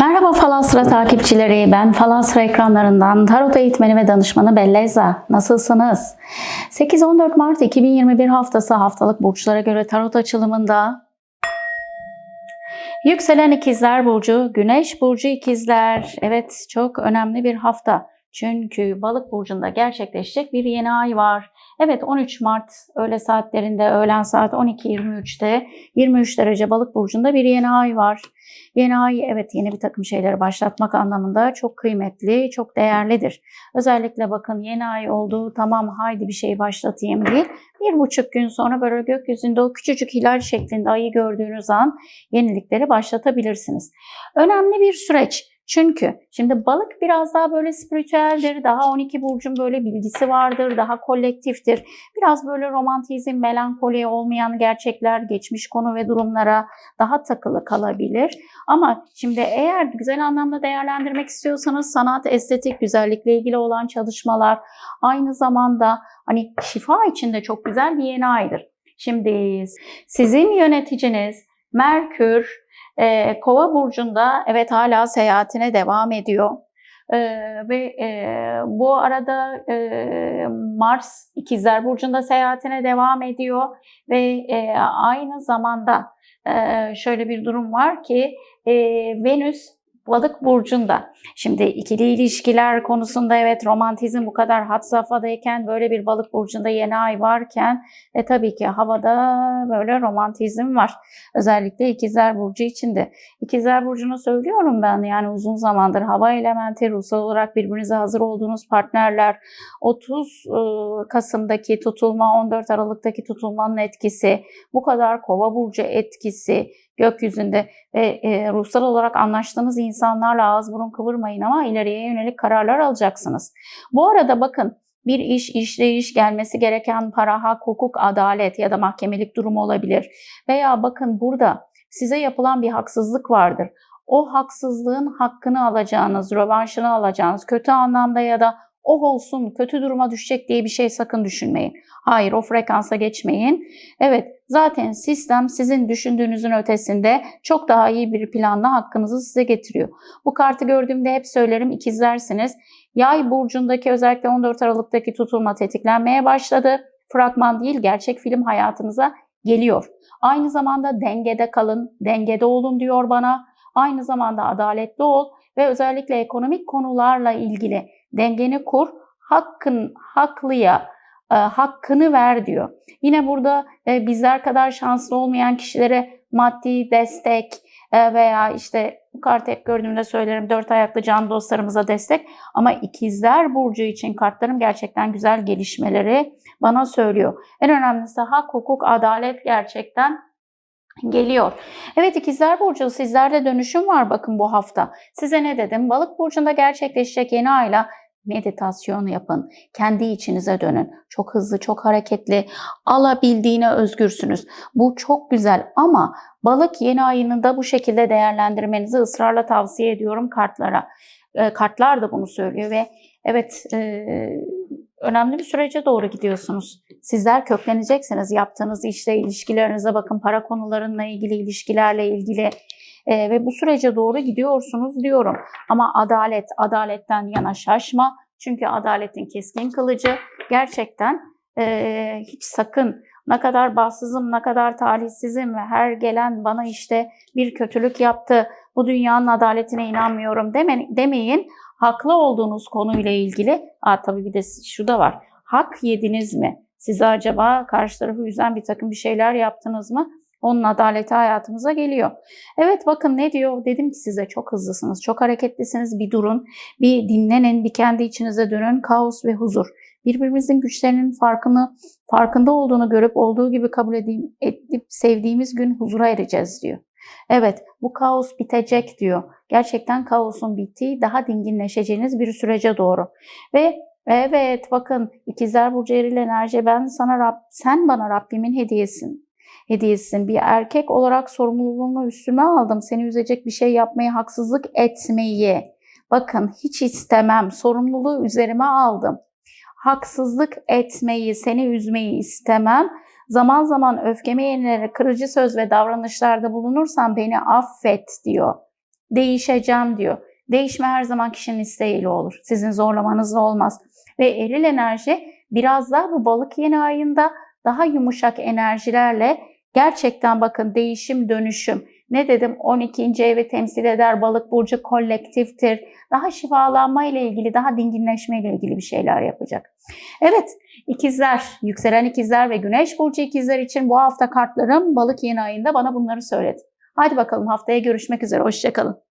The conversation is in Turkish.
Merhaba Falasra takipçileri. Ben Falasra ekranlarından tarot eğitmeni ve danışmanı Belleza. Nasılsınız? 8-14 Mart 2021 haftası haftalık burçlara göre tarot açılımında Yükselen ikizler burcu, güneş burcu ikizler. Evet çok önemli bir hafta. Çünkü balık burcunda gerçekleşecek bir yeni ay var. Evet 13 Mart öğle saatlerinde öğlen saat 12.23'te 23 derece balık burcunda bir yeni ay var. Yeni ay evet yeni bir takım şeyleri başlatmak anlamında çok kıymetli, çok değerlidir. Özellikle bakın yeni ay olduğu tamam haydi bir şey başlatayım değil. Bir buçuk gün sonra böyle gökyüzünde o küçücük hilal şeklinde ayı gördüğünüz an yenilikleri başlatabilirsiniz. Önemli bir süreç. Çünkü şimdi balık biraz daha böyle spiritüeldir, daha 12 burcun böyle bilgisi vardır, daha kolektiftir. Biraz böyle romantizm, melankoli olmayan gerçekler, geçmiş konu ve durumlara daha takılı kalabilir. Ama şimdi eğer güzel anlamda değerlendirmek istiyorsanız sanat, estetik, güzellikle ilgili olan çalışmalar aynı zamanda hani şifa için de çok güzel bir yeni aydır. Şimdi sizin yöneticiniz Merkür e, Kova burcunda evet hala seyahatine devam ediyor. E, ve e, bu arada e, Mars İkizler burcunda seyahatine devam ediyor ve e, aynı zamanda e, şöyle bir durum var ki e, Venüs Balık burcunda. Şimdi ikili ilişkiler konusunda evet romantizm bu kadar had safhadayken böyle bir balık burcunda yeni ay varken e tabii ki havada böyle romantizm var. Özellikle ikizler burcu içinde. İkizler burcunu söylüyorum ben yani uzun zamandır hava elementi ruhsal olarak birbirinize hazır olduğunuz partnerler 30 Kasım'daki tutulma 14 Aralık'taki tutulmanın etkisi bu kadar kova burcu etkisi gökyüzünde ve e, ruhsal olarak anlaştığınız insanlarla ağız burun kıvırmayın ama ileriye yönelik kararlar alacaksınız. Bu arada bakın bir iş, işleyiş, gelmesi gereken para, hak, hukuk, adalet ya da mahkemelik durum olabilir. Veya bakın burada size yapılan bir haksızlık vardır. O haksızlığın hakkını alacağınız, rövanşını alacağınız, kötü anlamda ya da oh olsun kötü duruma düşecek diye bir şey sakın düşünmeyin. Hayır o frekansa geçmeyin. Evet zaten sistem sizin düşündüğünüzün ötesinde çok daha iyi bir planla hakkınızı size getiriyor. Bu kartı gördüğümde hep söylerim ikizlersiniz. Yay burcundaki özellikle 14 Aralık'taki tutulma tetiklenmeye başladı. Fragman değil gerçek film hayatınıza geliyor. Aynı zamanda dengede kalın, dengede olun diyor bana. Aynı zamanda adaletli ol ve özellikle ekonomik konularla ilgili dengeni kur, hakkın haklıya e, hakkını ver diyor. Yine burada e, bizler kadar şanslı olmayan kişilere maddi destek e, veya işte bu kartı hep gördüğümde söylerim dört ayaklı can dostlarımıza destek ama ikizler burcu için kartlarım gerçekten güzel gelişmeleri bana söylüyor. En önemlisi hak, hukuk, adalet gerçekten geliyor. Evet ikizler burcu sizlerde dönüşüm var bakın bu hafta. Size ne dedim? Balık burcunda gerçekleşecek yeni ayla meditasyon yapın. Kendi içinize dönün. Çok hızlı, çok hareketli, alabildiğine özgürsünüz. Bu çok güzel ama balık yeni ayını da bu şekilde değerlendirmenizi ısrarla tavsiye ediyorum kartlara. E, kartlar da bunu söylüyor ve evet e, önemli bir sürece doğru gidiyorsunuz. Sizler kökleneceksiniz. Yaptığınız işle ilişkilerinize bakın, para konularıyla ilgili, ilişkilerle ilgili e, ve bu sürece doğru gidiyorsunuz diyorum. Ama adalet, adaletten yana şaşma. Çünkü adaletin keskin kılıcı gerçekten e, hiç sakın ne kadar bahtsızım, ne kadar talihsizim ve her gelen bana işte bir kötülük yaptı, bu dünyanın adaletine inanmıyorum deme, demeyin. Haklı olduğunuz konuyla ilgili, aa, tabii bir de şu da var, hak yediniz mi? Size acaba karşı tarafı yüzen bir takım bir şeyler yaptınız mı? Onun adaleti hayatımıza geliyor. Evet bakın ne diyor? Dedim ki size çok hızlısınız, çok hareketlisiniz. Bir durun, bir dinlenin, bir kendi içinize dönün. Kaos ve huzur. Birbirimizin güçlerinin farkını, farkında olduğunu görüp olduğu gibi kabul edip sevdiğimiz gün huzura ereceğiz diyor. Evet bu kaos bitecek diyor. Gerçekten kaosun bittiği, daha dinginleşeceğiniz bir sürece doğru. Ve evet bakın ikizler burcu eril enerji ben sana Rab, sen bana Rabbimin hediyesin hediyesisin. Bir erkek olarak sorumluluğumu üstüme aldım. Seni üzecek bir şey yapmaya haksızlık etmeyi. Bakın hiç istemem. Sorumluluğu üzerime aldım. Haksızlık etmeyi, seni üzmeyi istemem. Zaman zaman öfkeme yenilerek kırıcı söz ve davranışlarda bulunursan beni affet diyor. değişeceğim diyor. Değişme her zaman kişinin isteğiyle olur. Sizin zorlamanızla olmaz. Ve eril enerji biraz daha bu balık yeni ayında daha yumuşak enerjilerle gerçekten bakın değişim dönüşüm. Ne dedim 12. evi temsil eder balık burcu kolektiftir. Daha şifalanma ile ilgili daha dinginleşme ile ilgili bir şeyler yapacak. Evet ikizler yükselen ikizler ve güneş burcu ikizler için bu hafta kartlarım balık yeni ayında bana bunları söyledi. Hadi bakalım haftaya görüşmek üzere hoşçakalın.